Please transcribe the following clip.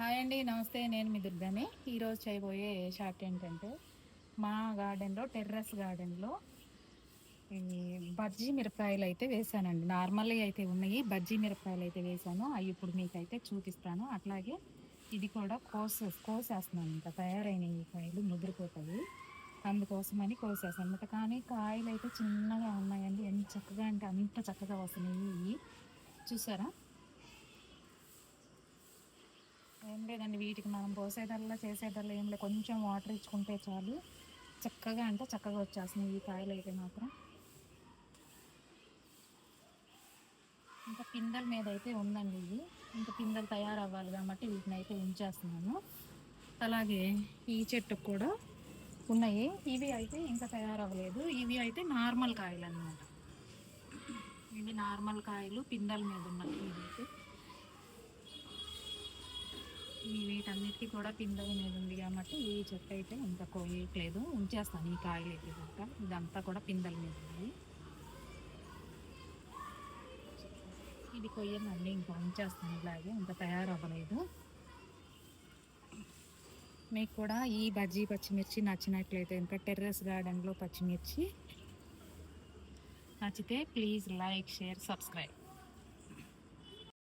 Hi అండి నమస్తే. నేను మీ దుర్గాని. ఈరోజు చేయబోయే షార్ట్ ఏంటంటే మా గార్డెన్లో టెర్రస్ గార్డెన్లో ఈ బజ్జీ మిరపకాయలు అయితే వేసానండి. నార్మల్గా అయితే ఉన్నాయి. బజ్జీ మిరపకాయలు అయితే వేసాను. అవి ఇప్పుడు మీకైతే చూపిస్తాను. అట్లాగే ఇది కూడా కోసే కోసేస్తున్నాను. ఇంకా తయారైన ఈ కాయలు ముదిరిపోతాయి. అందుకోసమని కోసేసాను అనమాట కానీ కాయలు అయితే చిన్నగా ఉన్నాయండి. ఎంత చక్కగా అంటే అంత చక్కగా వస్తున్నాయి. ఇవి చూసారా? ఏం లేదండి వీటికి మనం పోసేదల్లా చేసేదల్లా ఏం లేదు కొంచెం వాటర్ ఇచ్చుకుంటే చాలు. చక్కగా అంటే చక్కగా వచ్చేస్తున్నాయి ఈ కాయలు అయితే మాత్రం. ఇంకా పిందెల మీద అయితే ఉందండి ఇది. ఇంకా పిందెలు తయారవ్వాలి కాబట్టి వీటిని అయితే ఉంచేస్తున్నాను. అలాగే ఈ చెట్టుకు కూడా ఉన్నాయి. ఇవి అయితే ఇంకా తయారవ్వలేదు. ఇవి అయితే నార్మల్ కాయలు అన్నమాట ఇవి నార్మల్ కాయలు పిందెల మీద ఉన్నాయి ఇవి అయితే వీటన్నిటికీ కూడా పిందెల అనేది ఉంది కాబట్టి ఈ చెట్టు అయితే ఇంకా కోయట్లేదు. ఉంచేస్తాను ఈ కాయలు అయితే కనుక ఇదంతా కూడా పిందెల మీద ఉంది. ఇది కొయ్యనండి ఇంకా ఉంచేస్తాను ఇలాగే. ఇంకా తయారవ్వలేదు. మీకు కూడా ఈ బజ్జీ పచ్చిమిర్చి నచ్చినట్లయితే ఇంకా టెర్రస్ గార్డెన్లో పచ్చిమిర్చి నచ్చితే ప్లీజ్ లైక్ షేర్ సబ్స్క్రైబ్.